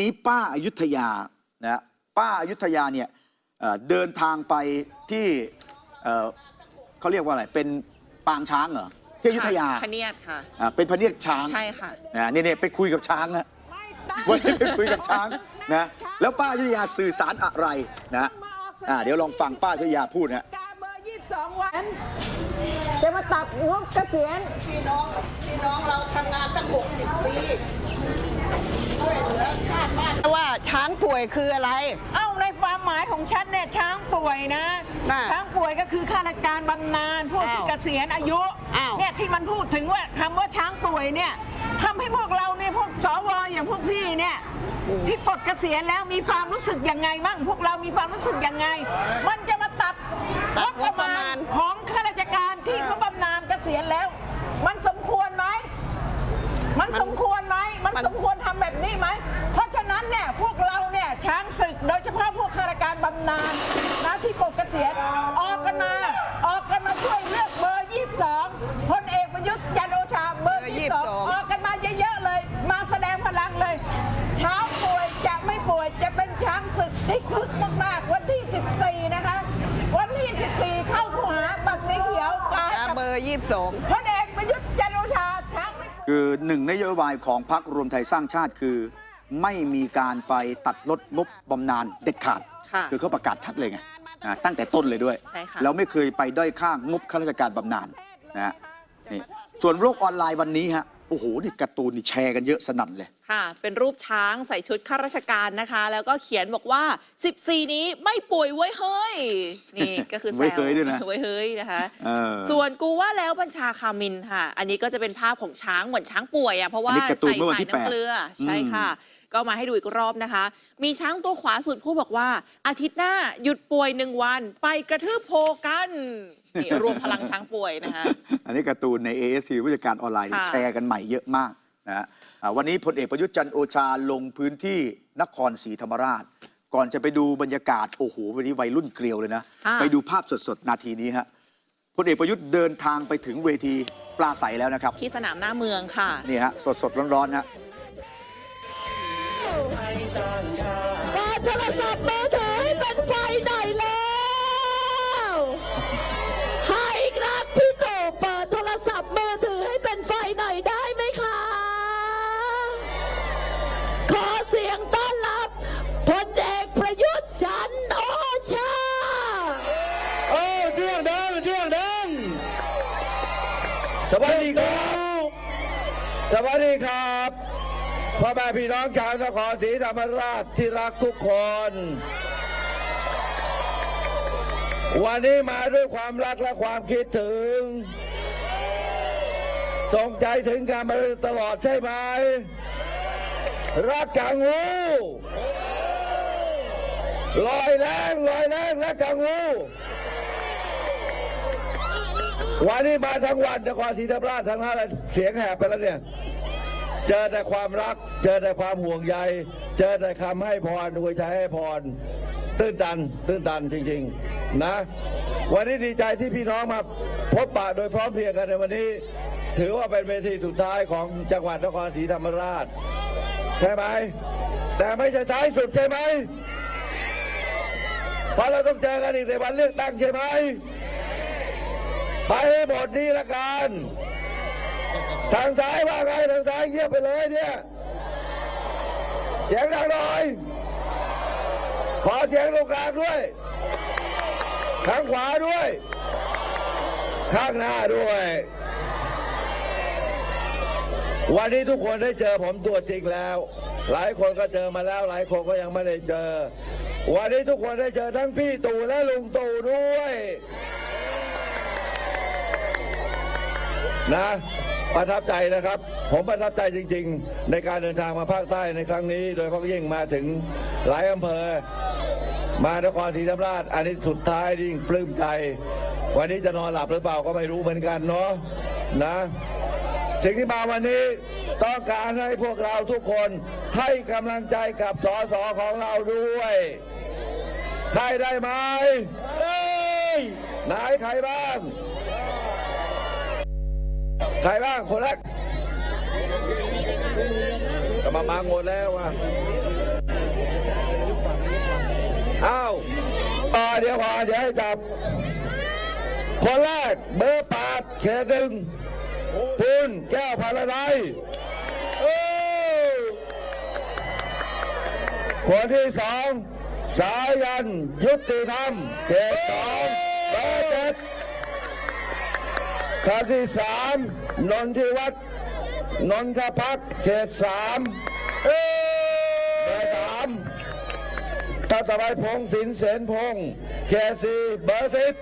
นี้ป้าอายุทยานะป้าอายุทยาเนี่ยเอ่อเดินทางไปที่เอ่อเขาเรียกว่าอะไรเป็นปางช้างเหรอที่อยุธยาพเนียดค่ะอ่าเป็นพระเนียดช้างใช่ค่ะนะนี่เนี่ยไปคุยกับช้างนะวันนี้ไปคุยกับช้างนะแล้วป้าอายุทยาสื่อสารอะไรนะอ่าเดี๋ยวลองฟังป้าอายุทยาพูดนะกาเบอร์ยี่สิบสองวันจะมาตัดงบเกษียณพี่น้องพี่น้องเราทำงานตั้งหกสิบปีช่ วยเหลือชาติบ้านว่าช้างป่วยคืออะไร เอ้าในความหมายของฉันเนี่ยช้างป่วยนะ น่ะช้างป่วยก็คือข้าราชการบำนาญพวกที่อ้าวเกษียณอายุอ้าว เนี่ยที่มันพูดถึงว่าคำว่าช้างป่วยเนี่ยทำให้พวกเราเนี่ยพวกสวอย่างพวกพี่เนี่ยที่ปลดเกษียณแล้วมีความรู้สึกยังไงบ้างพวกเรามีความรู้สึกยังไง มันจะมาตัดตัดงบประมาณ ของข้าราชการที่เขาบำนาญเกษียณแล้ว มันสมควรไหมมันสมควรไหมมันสมำนาญนะที่ปลดเกษียณออกกันมา ออกกันมาช่วยเลือกเบอร์ 22พลเอกประยุทธ์จันทร์โอชาเบอร์เบอร์22 22 ออกกันมาเยอะๆเลย มาแสดงพลังเลยช้างป่วยจะไม่ป่วยจะเป็นช้างศึกที่คึกมากๆ วันที่ 14 นะคะ วันที่ 14 เข้าคูหาบัตรสีเขียวกายกากับเบอร์ยี่สิบสองพลเอกประยุทธ์จันทร์โอชาช้างไม่ป่วยคือหนึ่งนโยบายของพรรครวมไทยสร้างชาติคือ ไม่มีการไปตัดลดงบบำนาญเด็ดขาด ค่ะ คือเขาประกาศชัดเลยไงอ่าตั้งแต่ต้นเลยด้วย ใช่ค่ะเราไม่เคยไปด้อยค่างบข้าราชการบำนาญนะฮะนี่ส่วนโลกออนไลน์วันนี้ฮะโอ้โหนี่การ์ตูนนี่แชร์กันเยอะสนั่นเลย ค่ะ เป็นรูปช้างใส่ชุดข้าราชการนะคะ แล้วก็เขียนบอกว่า 14 นี้ไม่ป่วยไว้ยเฮ้ย นี่ก็คือแซวไว้เฮ้ยด้วยนะไว้เฮ้ยนะคะ เออ ส่วนกูว่าแล้วบัญชาคามินค่ะ อันนี้ก็จะเป็นภาพของช้างเหมือนช้างป่วยอะเพราะว่าอันนี้การ์ตูนใส่เมื่อวันสายที่แปดน้ำเกลือ ใช่ค่ะ ก็มาให้ดูอีกรอบนะคะ มีช้างตัวขวาสุดผู้บอกว่า อาทิตย์หน้าหยุดป่วยหนึ่งวัน ไปกระทืบโพกันนี่รวมพลังช้างป่วยนะคะอันนี้การ์ตูนใน ASC วิชาการออนไลน์นี่ค่ะแชร์กันใหม่เยอะมากนะฮะอ่าวันนี้พลเอกประยุทธ์จันทร์โอชาลงพื้นที่นครศรีธรรมราช ก่อนจะไปดูบรรยากาศ โอ้โห วันนี้วัยรุ่นเกลียวเลยนะค่ะไปดูภาพสดๆ นาทีนี้ฮะพลเอกประยุทธ์เดินทางไปถึงเวทีปลาใสแล้วนะครับ ที่สนามหน้าเมืองค่ะ นี่ฮะสดๆ ร้อนๆฮะ เปิดโทรศัพท์มือถือให้เป็นไฟหน่อยแล้วให้ครักพี่โตเปิดโทรศัพท์มือถือให้เป็นไฟหน่อยได้ไหมคะ ขอเสียงต้อนรับพลเอกประยุทธ์จันทร์โอชา โอ้เสียงดังเสียงดังสวัสดีครับ สวัสดีครับ ม่พี่น้องชาวนครศรีธรรมราชที่รักทุกคน วันนี้มาด้วยความรักและความคิดถึง ส่งใจถึงการมาตลอดใช่ไหม รักกังงูลอยแรงลอยแรงรักกังงูวันนี้มาทั้งวันนครศรีธรรมราชทั้งนั้นเลยเสียงแหบไปแล้วเนี่ย เจอแต่ความรัก เจอแต่ความห่วงใย เจอแต่คำให้พรอวยชัยให้พร ตื้นตัน ตื้นตันจริงๆนะ วันนี้ดีใจที่พี่น้องมาพบปะโดยพร้อมเพรียงกันในวันนี้ ถือว่าเป็นเวทีสุดท้ายของจังหวัดนครศรีธรรมราช ใช่ไหม แต่ไม่ใช่ท้ายสุดใช่ไหมเพราะเราต้องเจอกันอีกในวันเลือกตั้งใช่ไหมไปให้หมดนี่ละกัน ทางซ้ายว่าไงทางซ้ายเงียบไปเลยเนี่ย เสียงดังหน่อย ขอเสียงตรงกลางด้วย ข้างขวาด้วย ข้างหน้าด้วย วันนี้ทุกคนได้เจอผมตัวจริงแล้ว หลายคนก็เจอมาแล้ว หลายคนก็ยังไม่ได้เจอ วันนี้ทุกคนได้เจอทั้งพี่ตู่และลุงตู่ด้วย นะ ประทับใจนะครับ ผมประทับใจจริง ๆ ในการเดินทางมาภาคใต้ในครั้งนี้ โดยพาะยิ่งมาถึงหลายอำเภอ มานครศรีธรรมราช อันนี้สุดท้ายยิ่งปลื้มใจ วันนี้จะนอนหลับหรือเปล่าก็ไม่รู้เหมือนกันเนาะนะสิ่งที่มาวันนี้ต้องการให้พวกเราทุกคนให้กำลังใจกับสสของเราด้วยใครได้ไหมเอ้ไหนใครบ้าง ใครบ้างคนแรกก็มามาหมดแล้วอะอ้าวต่อเดี๋ยวก่อนเดี๋ยวให้จับ คนแรกเบอร์แปดเขตหนึ่งคุณแก้วพาราไดคนที่สองสายันยุติธรรมเขตสอง คนที่สามนนทิวัฒน์นนทพักดิ์เขตสามเออเบอร์สามท่าต่อไปพงศินเสนพงศ์เคซีเบอร์สิบ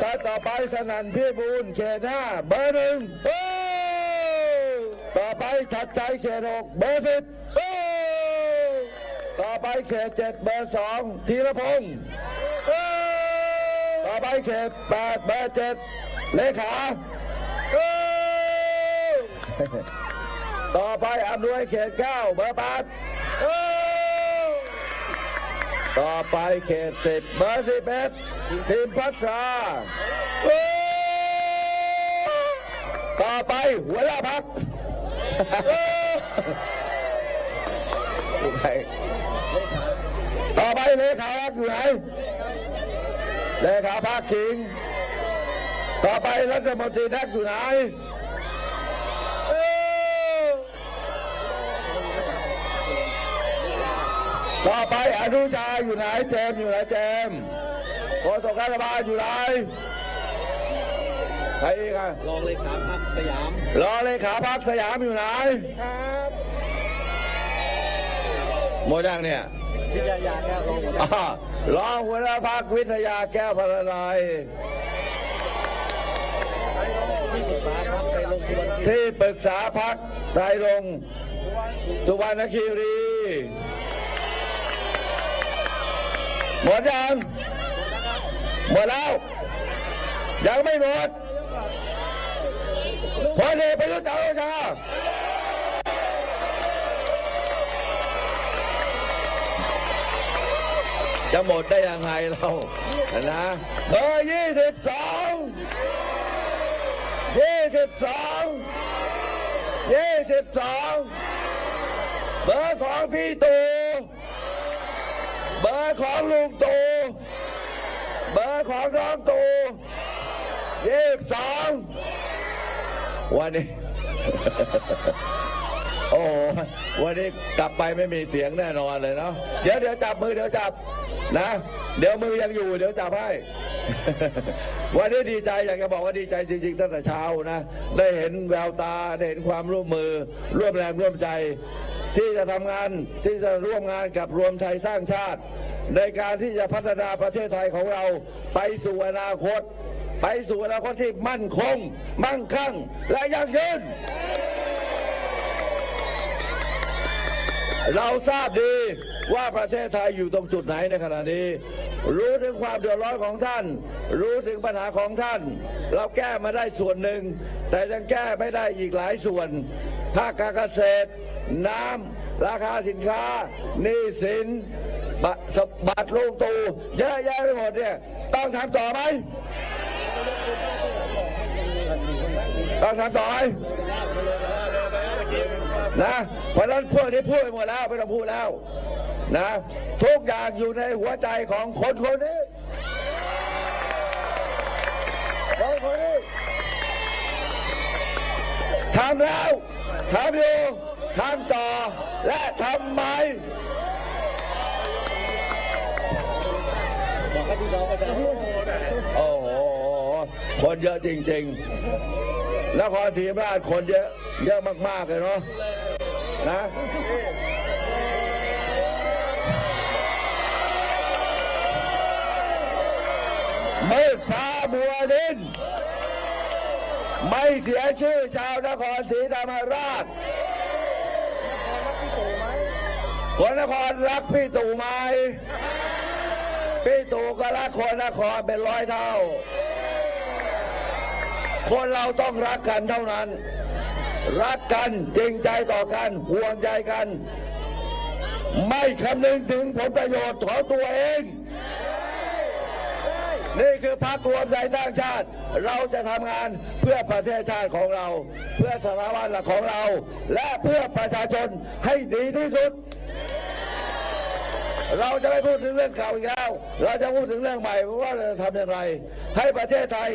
ท่าต่อไปสนั่นพี่บูลเขตห้าเบอร์หนึ่งต่อไปชัดใจเขตหกเบอร์สิบต่อไปเขตเจ็ดเบอร์สองธีรพงศ์ ต่อไปเขตแปดเบอร์เจ็ดเลขาต่อไปอำนวยเขตเก้าเบอร์แปดต่อไปเขตสิบเบอร์สิบเอ็ดทีมพัชราต่อไปหัวหน้าพักต่อไปเลขาพักอยู่ไหน เลขาพักคิง ต่อไปรัฐมนตรีนักอยู่ไหนต่อไปอนุชาอยู่ไหนเจมส์อยู่ไหนเจมส์โฆษกรัฐบาลอยู่ไหนใครอีกอะรองเลขาพักสยาม รอเลขาพักสยามอยู่ไหนหมดยังเนี่ยพิจารณาแก้วรองหัวหน้าอ่ารองหัวหน้าพักวิทยาแก้วพลานัยที่ปรึกษาพักในลงทุนที่ปรึกษาพักไตรรงค์สุวรรณคีรีหมดยังหมดแล้ว ยังไม่หมดพลเอกประยุทธ์จันทร์โอชา จะหมดได้ยังไงเรานะเบอร์ยี่สิบสองยี่สิบสองยี่สิบสองเบอร์ของพี่ตู่เบอร์ของลุงตู่เบอร์ของน้องตู่ยี่สิบสองวันนี้ อ้โหวันนี้กลับไปไม่มีเสียงแน่นอนเลยเนาะเดี๋ยวเดี๋ยวจับมือเดี๋ยวจับนะ เดี๋ยวมือยังอยู่เดี๋ยวจับให้ วันนี้ดีใจอยากจะบอกว่าดีใจจริงๆตั้งแต่เช้านะ ได้เห็นแววตาได้เห็นความร่วมมือ ร่วมแรงร่วมใจ ที่จะทำงานที่จะร่วมงานกับรวมไทยสร้างชาติ ในการที่จะพัฒนาประเทศไทยของเราไปสู่อนาคต ไปสู่อนาคตที่มั่นคง มั่งคั่งและยั่งยืน เราทราบดีว่าประเทศไทยอยู่ตรงจุดไหนในขณะนี้ รู้ถึงความเดือดร้อนของท่าน รู้ถึงปัญหาของท่าน เราแก้มาได้ส่วนหนึ่ง แต่ยังแก้ไม่ได้อีกหลายส่วน ภาคการเกษตร น้ำราคาสินค้าหนี้สินบสบัตรลงตูเยอะแยะไปหมดเนี่ยต้องทำต่อไหมต้องทำต่อไหม นะเพราะนั้นพวกนี้พูดไปหมดแล้วไม่ต้องพูดแล้วนะทุกอย่างอยู่ในหัวใจของคนคนนี้คนคนนี้ทำแล้วทำอยู่ทำต่อและทำไหมบอกให้พี่น้องประชาชนโอ้โหคนเยอะจริงๆนครศรีธรรมราชคนเยอะเยอะมากๆเลยเนาะ นะไม่ฟ้าบัวดิน ไม่เสียชื่อชาวนครศรีธรรมราช คนนครรักพี่ตู่ไหมพี่ตู่ก็รักคนนครเป็นร้อยเท่า คนเราต้องรักกันเท่านั้น รักกันจริงใจต่อกันห่วงใยกัน ไม่คำนึงถึงผลประโยชน์ของตัวเอง นี่คือพรรครวมใจสร้างชาติ เราจะทำงานเพื่อประเทศชาติของเรา เพื่อสถาบันหลักของเรา และเพื่อประชาชนให้ดีที่สุดเราจะไม่พูดถึงเรื่องเก่าอีกแล้ว เราจะพูดถึงเรื่องใหม่ว่าเราจะทำอย่างไร ให้ประเทศไทย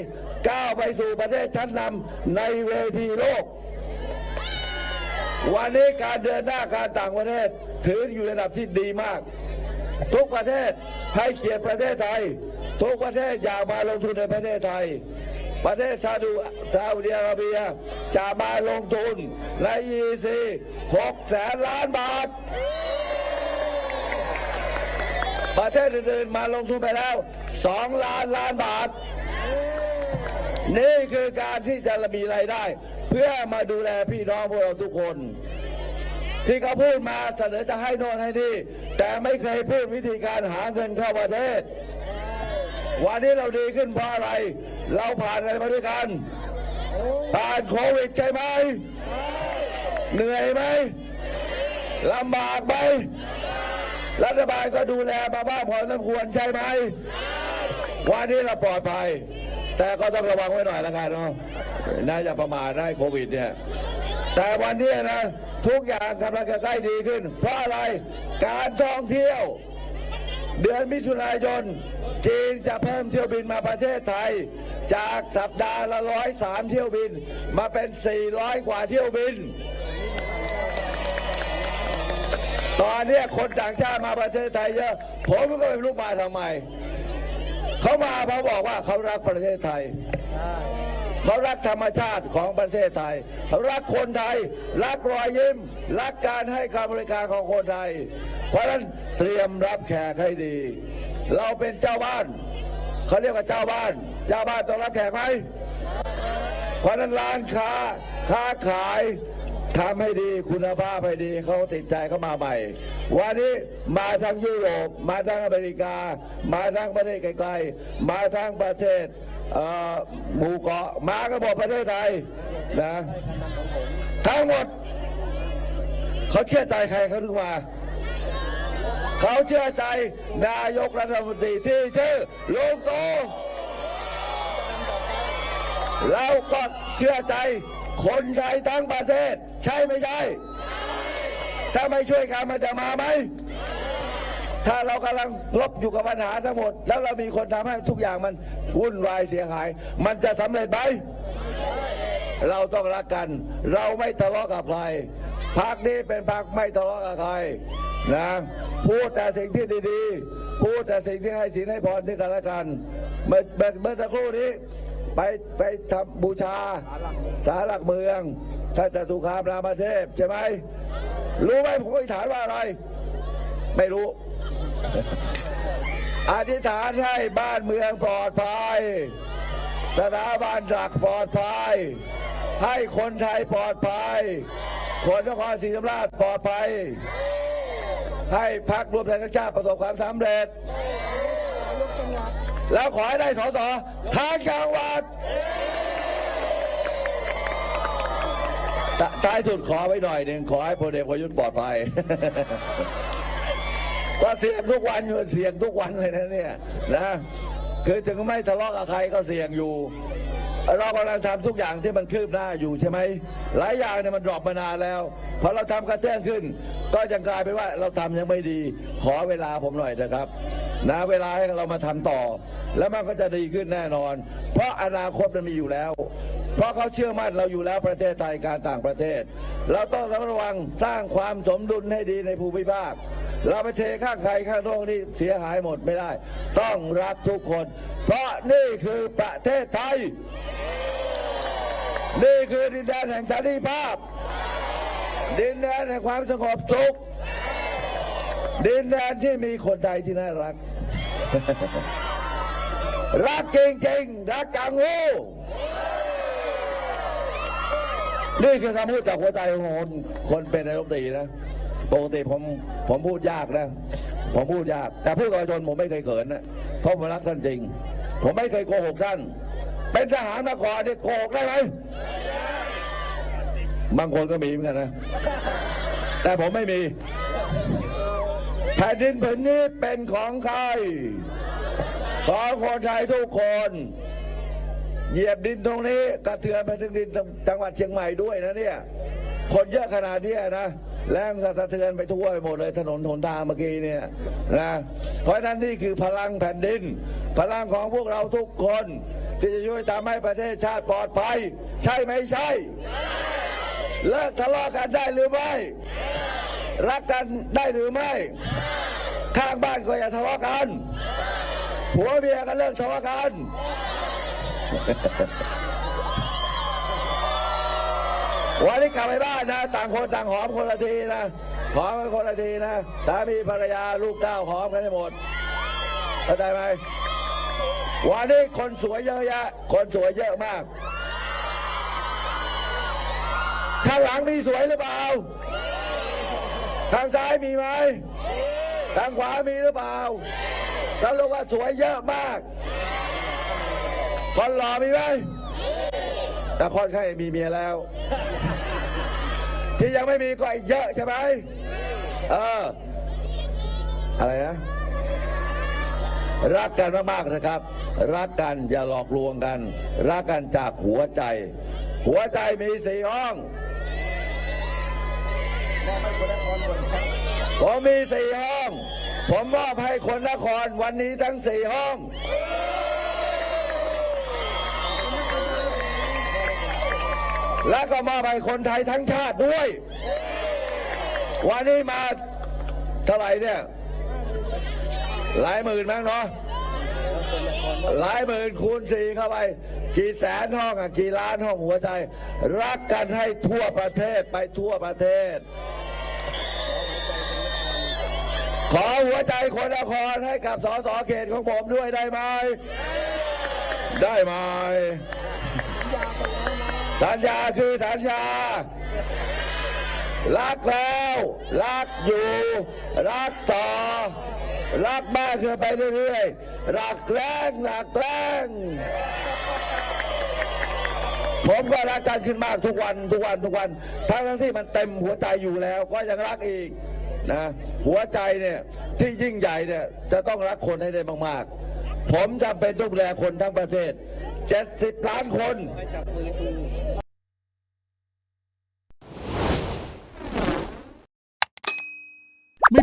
ก้าวไปสู่ประเทศชั้นนำในเวทีโลก วันนี้การเดินหน้าการต่างประเทศ ถืออยู่ในระดับที่ดีมาก ทุกประเทศให้เกียรติประเทศไทย ทุกประเทศอยากมาลงทุนในประเทศไทย ประเทศซาอุซาอุดิอาระเบียจะมาลงทุนใน EC 6แสนล้านบาท ประเทศอื่นๆมาลงทุนไปแล้ว2ล้านล้านบาท นี่คือการที่จะมีรายได้ เพื่อมาดูแลพี่น้องพวกเราทุกคน ที่เขาพูดมาเสนอจะให้โน่นให้นี่แต่ไม่เคยพูดวิธีการหาเงินเข้าประเทศ วันนี้เราดีขึ้นเพราะอะไร เราผ่านอะไรมาด้วยกัน ผ่านโควิดใช่ไหมเหนื่อยไหมลำบากไหมรัฐบาลก็ดูแลมาบ้างพอสมควรใช่ไหมวันนี้เราปลอดภัย แต่ก็ต้องระวังไว้หน่อยละกันเนาะ น่าจะประมาทได้โควิดเนี่ย แต่วันนี้นะ ทุกอย่างกำลังจะใกล้ดีขึ้น เพราะอะไรการท่องเที่ยว เดือนมิถุนายน จีนจะเพิ่มเที่ยวบินมาประเทศไทย จากสัปดาห์ละร้อยสามเที่ยวบิน มาเป็น 400 กว่าเที่ยวบิน ตอนนี้คนต่างชาติมาประเทศไทยเยอะผมก็ไม่รู้มาทำไม เขามาเพราะบอกว่าเขารักประเทศไทย เขารักธรรมชาติของประเทศไทยเขารักคนไทย รักรอยยิ้ม รักการให้การบริการของคนไทย เพราะฉะนั้นเตรียมรับแขกให้ดี เราเป็นเจ้าบ้านเขาเรียกว่าเจ้าบ้าน เจ้าบ้านต้องรับแขกไหมเพราะนั้นร้านค้าค้าขายทำให้ดีคุณภาพให้ดีเขาติดใจเข้ามาใหม่ วันนี้มาทั้งยุโรป มาทั้งอเมริกา มาทั้งประเทศไกลๆ มาทั้งประเทศ หมู่เกาะมากันหมดประเทศไทยนะทั้งหมด เขาเชื่อใจใครเขาถึงมา เขาเชื่อใจนายกรัฐมนตรีที่ชื่อลุงตู่เราก็เชื่อใจคนไทยทั้งประเทศ ใช่ไม่ใช่ ถ้าไม่ช่วยกันมันจะมาไหม ถ้าเรากำลังลบอยู่กับปัญหาทั้งหมด แล้วเรามีคนทำให้ทุกอย่างมันวุ่นวายเสียหาย มันจะสำเร็จไหมเราต้องรักกัน เราไม่ทะเลาะกับใครพักนี้เป็นพักไม่ทะเลาะกับใครนะพูดแต่สิ่งที่ดีๆ พูดแต่สิ่งที่ให้สินให้พรที่กันและกันเมื่อเมื่อเมื่อสักครู่นี้ ไปไปทำบูชาสารหลักเมืองท่านจตุคามรามเทพใช่ไหมรู้ไหมผมอธิษฐานว่าอะไร ไม่รู้ อธิษฐานให้บ้านเมืองปลอดภัย สถาบันหลักปลอดภัย ให้คนไทยปลอดภัย คนนครศรีธรรมราชปลอดภัย ให้พักรวมไทยสร้างชาติประสบความสำเร็จ แล้วขอให้ได้สสทางจังหวัดตท้ายสุดขอไว้หน่อยหนึ่งขอให้พลเอกประยุทธ์ปลอดภัย ก็เสี่ยงทุกวันอยู่เสี่ยงทุกวันเลยนะเนี่ยนะคือถึงไม่ทะเลาะกับใครก็เสี่ยงอยู่ เรากำลังทำทุกอย่างที่มันคืบหน้าอยู่ใช่ไหมหลายอย่างเนี่ยมันดรอปมานานแล้วพอเราทำกระเตื้องขึ้น ก็ยังกลายเป็นว่าเราทำยังไม่ดี ขอเวลาผมหน่อยนะครับนะเวลาให้เรามาทำต่อ แล้วมันก็จะดีขึ้นแน่นอน เพราะอนาคตมันมีอยู่แล้ว เพราะเขาเชื่อมั่นเราอยู่แล้วประเทศไทยการต่างประเทศ เราต้องระมัดระวังสร้างความสมดุลให้ดีในภูมิภาค เราไปเทข้างใครข้างโน้นนี่เสียหายหมดไม่ได้ ต้องรักทุกคน เพราะนี่คือประเทศไทย นี่คือดินแดนแห่งสันติภาพ ดินแดนแห่งความสงบสุข ดินแดนที่มีคนไทยที่น่ารัก รักจริงๆรักจังหูนี่คือคำพูดจากหัวใจของคนคนเป็นนายกตีนะ ปกติผมผมพูดยากนะ ผมพูดยาก แต่พูดกับประชาชนผมไม่เคยเขินนะเพราะผมรักท่านจริง ผมไม่เคยโกหกท่าน เป็นทหารมาก่อนเนี่ยโกหกได้ไหมบางคนก็มีเหมือนกันนะ แต่ผมไม่มี แผ่นดินผืนนี้เป็นของใคร ของคนไทยทุกคน เหยียบดินตรงนี้กระเทือนไปถึงดินจังหวัดเชียงใหม่ด้วยนะเนี่ย คนเยอะขนาดนี้นะ แรงสะเทือนไปทั่วไปหมดเลยถนนหนทางเมื่อกี้เนี่ยนะเพราะฉะนั้นนี่คือพลังแผ่นดิน พลังของพวกเราทุกคน ที่จะช่วยทำให้ประเทศชาติปลอดภัย ใช่ไหมใช่ เลิกทะเลาะกันได้หรือไม่ รักกันได้หรือไม่ ข้างบ้านก็อย่าทะเลาะกันผัวเมียกันเลิกทะเลาะกัน วันนี้กลับไปบ้านนะ ต่างคนต่างหอมคนละทีนะหอมกันคนละทีนะสามีภรรยาลูกเต้าหอมกันให้หมดเข้าใจไหมวันนี้คนสวยเยอะแยะ คนสวยเยอะมาก ข้างหลังมีสวยหรือเปล่า ทางซ้ายมีไหม ทางขวามีหรือเปล่าท่านรู้ว่าสวยเยอะมาก คนหล่อมีไหมแต่คนใครมีเมียแล้ว ที่ยังไม่มีก็อีกเยอะใช่ไหมเออ อะไรนะรักกันมากๆนะครับ รักกันอย่าหลอกลวงกัน รักกันจากหัวใจ หัวใจมีสี่ห้องผมมีสี่ห้อง ผมมอบให้คนนครวันนี้ทั้งสี่ห้อง แล้วก็มอบให้คนไทยทั้งชาติด้วย วันนี้มาเท่าไหร่เนี่ย หลายหมื่นมั้งเนาะหลายหมื่นคูณสี่เข้าไป กี่แสนห้องอะกี่ล้านห้องหัวใจ รักกันให้ทั่วประเทศไปทั่วประเทศ ขอหัวใจคนนครให้กับสสเขตของผมด้วยได้ไหม ได้ไหม สัญญาคือสัญญา รักแล้ว รักอยู่ รักต่อ รักมากขึ้นไปเรื่อยๆ รักแรงรักแรงผมก็รักกันขึ้นมากทุกวันทุกวันทุกวัน ทั้งทั้งที่มันเต็มหัวใจอยู่แล้ว ก็ยังรักอีกนะ หัวใจเนี่ยที่ยิ่งใหญ่เนี่ยจะต้องรักคนให้ได้มากๆ ผมจำเป็นต้องดูแลคนทั้งประเทศ 70 ล้านคน ไม่พ